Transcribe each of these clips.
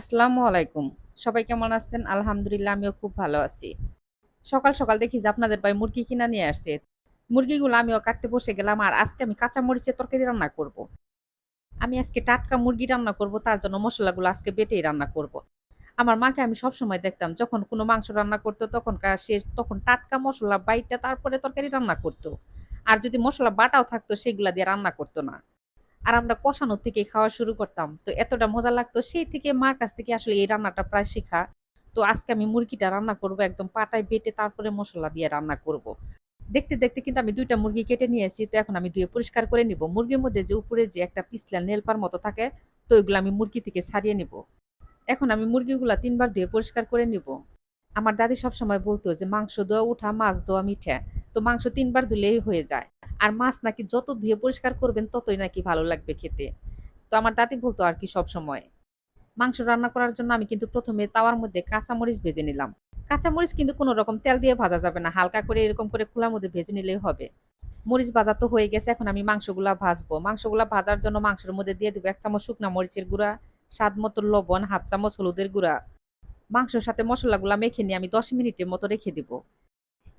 আসসালামু আলাইকুম। সবাই কেমন আছেন? আলহামদুলিল্লাহ, আমিও খুব ভালো আছি। সকাল সকাল দেখি যে আপনাদের ভাই মুরগি কিনা নিয়ে আসছে। মুরগিগুলো আমিও কাটতে বসে গেলাম আর আজকে আমি কাঁচা মরিচের তরকারি রান্না করব। আমি আজকে টাটকা মুরগি রান্না করব, তার জন্য মশলাগুলো আজকে বেটেই রান্না করব। আমার মাকে আমি সবসময় দেখতাম, যখন কোনো মাংস রান্না করতো, তখনকার সে তখন টাটকা মশলা বাইটটা তারপরে তরকারি রান্না করতো। আর যদি মশলা বাটাও থাকতো, সেগুলা দিয়ে রান্না করতো না। আর আমরা কষানোর থেকে খাওয়া শুরু করতাম। তো এতটা মজা লাগতো। সেই থেকে মার কাছ থেকে আসলে এই রান্নাটা প্রায় শেখা। তো আজকে আমি মুরগিটা রান্না করব একদম পাটায় বেটে তারপরে মশলা দিয়ে রান্না করব। দেখতে দেখতে কিন্তু আমি দুইটা মুরগি কেটে নিয়েছি তো এখন আমি ধুয়ে পরিষ্কার করে নিব। মুরগির মধ্যে যে উপরে যে একটা পিছলা নেলপার মতো থাকে, তো ওইগুলো আমি মুরগি থেকে ছাড়িয়ে নিব। এখন আমি মুরগিগুলা তিনবার ধুয়ে পরিষ্কার করে নিব। আমার দাদি সবসময় বলতো যে, মাংস দেওয়া উঠা, মাছ দেওয়া মিঠা। তো মাংস তিনবার ধুলেই হয়ে যায়। আর মাছ নাকি যত ধুয়ে পরিষ্কার করবেন ততই নাকি ভালো লাগবে খেতে। তো আমার দাদি বলতো আর কি সব সময় মাংস রান্না করার জন্য আমি কিন্তু প্রথমে তাওয়ার মধ্যে কাঁচামরিচ ভেজে নিলাম। কাঁচামরিচ কিন্তু কোনো রকম তেল দিয়ে ভাজা যাবে না, হালকা করে এরকম করে খোলার মধ্যে ভেজে নিলেই হবে। মরিচ ভাজা তো হয়ে গেছে, এখন আমি মাংসগুলা ভাজবো। মাংসগুলা ভাজার জন্য মাংসের মধ্যে দিয়ে দেবো এক চামচ শুকনা মরিচের গুঁড়া, স্বাদ মতো লবণ, হাফ চামচ হলুদের গুঁড়া। মাংসের সাথে মশলাগুলা মেখে নিয়ে আমি দশ মিনিটের মতো রেখে দিব।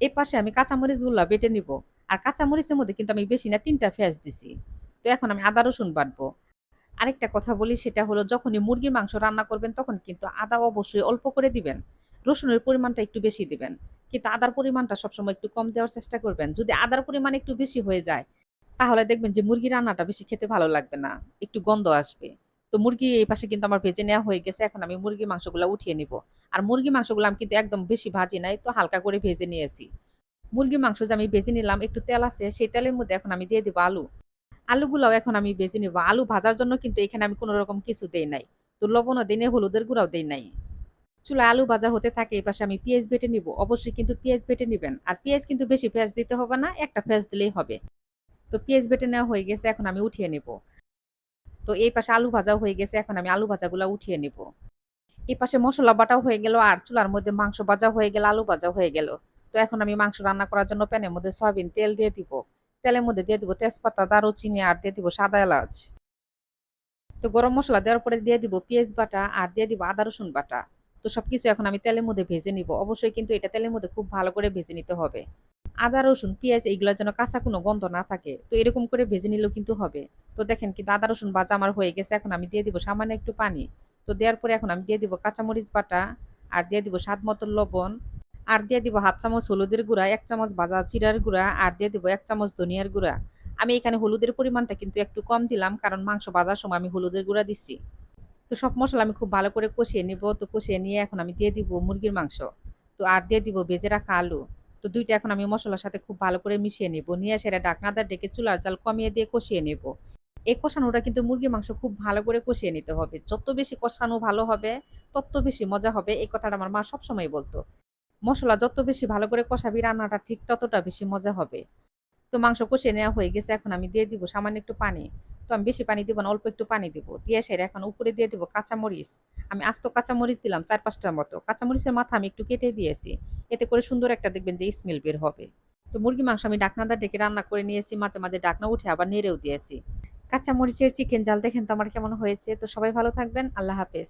এই পাশে আমি কাঁচামরিচগুলা বেটে নিব। আর কাঁচামরিচের মধ্যে কিন্তু আমি বেশি না, তিনটা পেঁয়াজ দিছি। তো এখন আমি আদা, রসুন বাটবো। আরেকটা কথা বলি, সেটা হলো যখনই মুরগির মাংস রান্না করবেন, তখন কিন্তু আদা অবশ্যই অল্প করে দিবেন। রসুনের পরিমাণটা একটু বেশি দিবেন। কিন্তু আদার পরিমাণটা সবসময় একটু কম দেওয়ার চেষ্টা করবেন। যদি আদার পরিমাণ একটু বেশি হয়ে যায়, তাহলে দেখবেন যে মুরগি রান্নাটা বেশি খেতে ভালো লাগবে না, একটু গন্ধ আসবে। তো মুরগি এই পাশে কিন্তু আমার ভেজে নেওয়া হয়ে গেছে, এখন আমি মুরগি মাংসগুলো উঠিয়ে নিব। আর মুরগি মাংসগুলো আমি কিন্তু একদম বেশি ভাজি নাই, তো হালকা করে ভেজে নিয়েছি। মুরগি মাংস যে আমি বেজে নিলাম, একটু তেল আছে, সেই তেলের মধ্যে এখন আমি দিয়ে দিব আলু। আলুগুলাও এখন আমি বেজে নিব। আলু ভাজার জন্য কিন্তু এখানে আমি কোনো রকম কিছু দেই নাই। তো লবণও দিই নাই, হলুদের গুঁড়াও দেই নাই। চুলা আলু ভাজা হতে থাকে, এই পাশে আমি পেঁয়াজ বেটে নিব। অবশ্যই কিন্তু পেঁয়াজ বেটে নেবেন। আর পেঁয়াজ কিন্তু বেশি পেঁয়াজ দিতে হবে না, একটা পেঁয়াজ দিলেই হবে। তো পেঁয়াজ বেটে নেওয়া হয়ে গেছে, এখন আমি উঠিয়ে নিব। তো এই পাশে আলু ভাজাও হয়ে গেছে, এখন আমি আলু ভাজাগুলো উঠিয়ে নিব। এই পাশে মশলা বাটাও হয়ে গেল, আর চুলার মধ্যে মাংস ভাজা হয়ে গেল, আলু ভাজা হয়ে গেল। তো এখন আমি মাংস রান্না করার জন্য প্যানের মধ্যে সয়াবিন তেল দিয়ে দিব। তেলের মধ্যে দিয়ে দিব তেজপাতা, দারুচিনি আর দিয়ে দিব সাদা এলাচ। তো গরম মশলা দেওয়ার পরে দিয়ে দিব পেঁয়াজ বাটা আর দিয়ে দিব আদা, রসুন বাটা। তো সবকিছু এখন আমি তেলের মধ্যে ভেজে নিব। অবশ্যই কিন্তু এটা তেলের মধ্যে খুব ভালো করে ভেজে নিতে হবে। আদা, রসুন, পেঁয়াজ এইগুলোর যেন কাঁচা কোনো গন্ধ না থাকে, তো এরকম করে ভেজে নিলেও কিন্তু হবে। তো দেখেন কিন্তু আদা, রসুন ভাজা আমার হয়ে গেছে, এখন আমি দিয়ে দিব সামান্য একটু পানি। তো দেওয়ার পরে এখন আমি দিয়ে দিব কাঁচামরিচ বাটা আর দিয়ে দিব স্বাদ মতো লবণ আর দিয়ে দিব হাফ চামচ হলুদের গুঁড়া, এক চামচ ভাজা চিরার গুঁড়া, আর দিয়ে দিব এক চামচ ধনিয়ার গুঁড়া। আমি এখানে হলুদের পরিমাণটা কিন্তু একটু কম দিলাম, কারণ মাংস বাজার সময় আমি হলুদের গুঁড়া দিচ্ছি। তো সব মশলা আমি খুব ভালো করে কষিয়ে নিব, তো কষিয়ে নিয়ে এখন আমি দিয়ে দিব মুরগির মাংস। তো আর দিয়ে দিব ভেজে রাখা আলু। তো দুইটা এখন আমি মশলার সাথে খুব ভালো করে মিশিয়ে নেব, নিয়ে সেটা ডাকনাদার ডেকে চুলার জাল কমিয়ে দিয়ে কষিয়ে নেব। এই কষানোটা কিন্তু মুরগির মাংস খুব ভালো করে কষিয়ে নিতে হবে। যত বেশি কষানো ভালো হবে, তত বেশি মজা হবে, এই কথাটা আমার মা সবসময় বলতো। মশলা যত বেশি ভালো করে কষাবি, রান্নাটা ঠিক ততটা বেশি মজা হবে। তো মাংস কষিয়ে নেওয়া হয়ে গেছে, এখন আমি দিয়ে দিব সামান্য একটু পানি। তো আমি বেশি পানি দিব না, অল্প একটু পানি দিব। দিয়ে সেরে এখন উপরে দিয়ে দিব কাঁচামরিচ। আমি আস্ত কাঁচামরিচ দিলাম চার পাঁচটার মতো। কাঁচামরিচের মাথা আমি একটু কেটে দিয়েছি। এতে করে সুন্দর একটা দেখবেন যে স্মেল বের হবে। তো মুরগি মাংস আমি ডাকনাদা ডেকে রান্না করে নিয়েছি, মাঝে মাঝে ডাকনা উঠে আবার নেড়েও দিয়েছি। কাঁচামরিচের চিকেন জাল দেখেন তো আমার কেমন হয়েছে? তো সবাই ভালো থাকবেন, আল্লাহ হাফেজ।